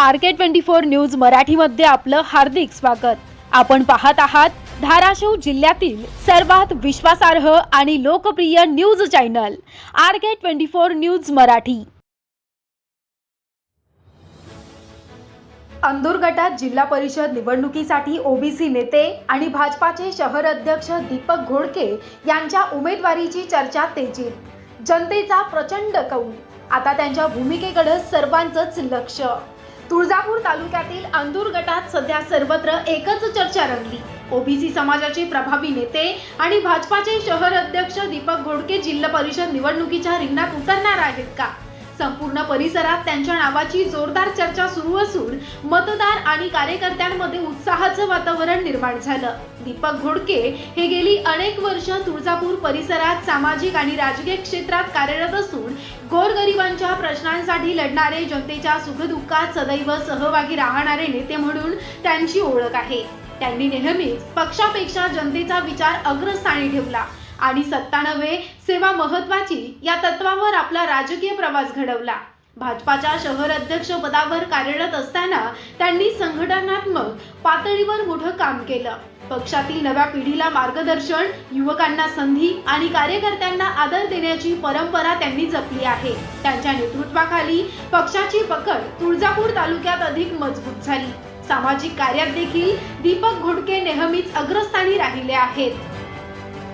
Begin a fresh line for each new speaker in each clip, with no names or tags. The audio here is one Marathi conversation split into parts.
R K twenty four news मराठीमध्ये आपलं हार्दिक स्वागत. आपण पाहत आहात धाराशिव जिल्ह्यातील सर्वात विश्वासार्ह आणि लोकप्रिय news channel R K twenty four news Marathi. Andur गटात जिल्हा परिषद निवडणुकीसाठी ओबीसी नेते आणि भाजपाचे शहर अध्यक्ष दीपक घोडके यांच्या उमेदवारीची चर्चा तेजीत. जनतेचा प्रचंड कौल. आता त्यांच्या भूमिकेकडे सर्वांचंच लक्ष. तुळजापूर तालुक्यातील अंदूर गटात सध्या सर्वत्र एकच चर्चा रंगली. ओबीसी समाजाचे प्रभावी नेते आणि भाजपाचे शहर अध्यक्ष दीपक घोडके जिल्हा परिषद निवडणुकीच्या रिंगणात उतरणार आहेत का? संपूर्ण परिसरात त्यांच्या नावाची जोरदार चर्चा सुरू असून मतदार आणि कार्यकर्त्यांमध्ये उत्साहाचं वातावरण निर्माण झालं. दीपक घोडके हे गेली अनेक वर्ष तुळजापूर परिसरात सामाजिक आणि राजकीय क्षेत्रात कार्यरत असून गोरगरिबांच्या प्रश्नांसाठी लढणारे जनतेच्या सुखदुःखात सदैव सहभागी राहणारे नेते म्हणून त्यांची ओळख आहे. त्यांनी नेहमीच पक्षापेक्षा जनतेचा विचार अग्रस्थानी ठेवला. आणि सत्तानवे सेवा महत्वाची या तत्वावर आपला राजकीय प्रवास घडवला. भाजपाच्या शहर अध्यक्ष पदावर कार्यरत असताना त्यांनी संघटनात्मक पातळीवर मोठं काम केलं. पक्षातील नव्या पिढीला मार्गदर्शन युवकांना संधी आणि कार्यकर्त्यांना आदर देण्याची परंपरा त्यांनी जपली आहे. त्यांच्या नेतृत्वाखाली पक्षाची पकड तुळजापूर तालुक्यात अधिक मजबूत झाली. सामाजिक कार्यात देखील दीपक घोडके नेहमीच अग्रस्थानी राहिले आहेत.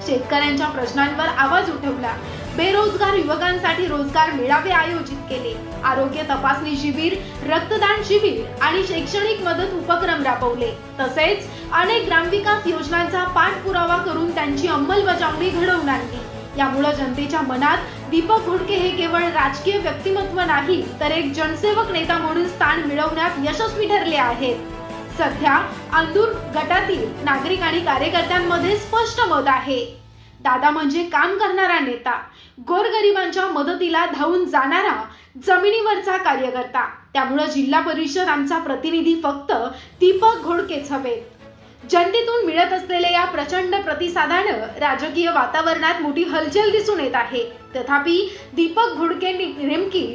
शेतकऱ्यांच्या प्रश्नांवर आवाज उठवला. बेरोजगार युवकांसाठी रोजगार मेळावे आयोजित केले. आरोग्य तपासणी शिबिर रक्तदान शिबिर आणि शैक्षणिक मदत उपक्रम राबवले. तसेच अनेक ग्रामविकास योजनांचा पाठपुरावा करून त्यांची अंमलबजावणी घडवून आणली. यामुळे जनतेच्या मनात दीपक घोडके हे केवळ राजकीय व्यक्तिमत्व नाही तर एक जनसेवक नेता म्हणून स्थान मिळवण्यात यशस्वी ठरले आहेत. सध्या अंदूर गटातील नागरिक आणि कार्यकर्त्यांमध्ये स्पष्ट मत आहे. दादा म्हणजे काम करणारा नेता गोरगरिबांच्या मदतीला धावून जाणारा जमिनीवरचा कार्यकर्ता. त्यामुळे जिल्हा परिषद आमचा प्रतिनिधी फक्त दीपक घोडकेच हवेत जनतेतून मिळत असलेल्या या प्रचंड प्रतिसादानं राजकीय वातावरणात मोठी हलचल दिसून येत आहे. तथापि दीपक घोडके नेमकी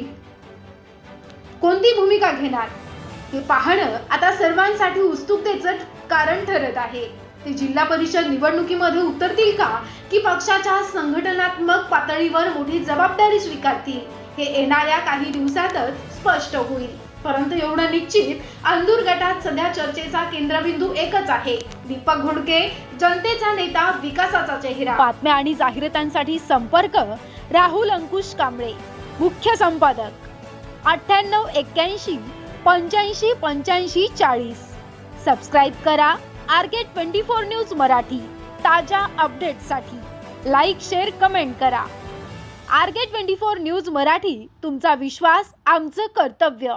कोणती भूमिका घेणार? पाहणं आता सर्वांसाठी उत्सुकतेचं कारण ठरत आहे. ते जिल्हा परिषद निवडणुकीमध्ये उतरतील का? की पक्षाच्या संघटनात्मक पातळीवर मोठी जबाबदारी स्वीकारतील? हे येणाऱ्या काही दिवसातच स्पष्ट होईल. परंतु एवढं निश्चित अंदूर गटात सध्या चर्चेचा केंद्रबिंदू एकच आहे. दीपक घोडके जनतेचा नेता विकासाचा चेहरा. बातम्या आणि जाहिरातांसाठी संपर्क राहुल अंकुश कांबळे. मुख्य संपादक. अठ्ठ्याण्णव एक्क्याऐंशी पंच्याऐंशी पंच्याऐंशी चाळीस. सबस्क्राईब करा. R K twenty four news Marathi. ताज्या अपडेटसाठी लाईक शेअर कमेंट करा. R K twenty four news Marathi तुमचा विश्वास आमचं कर्तव्य.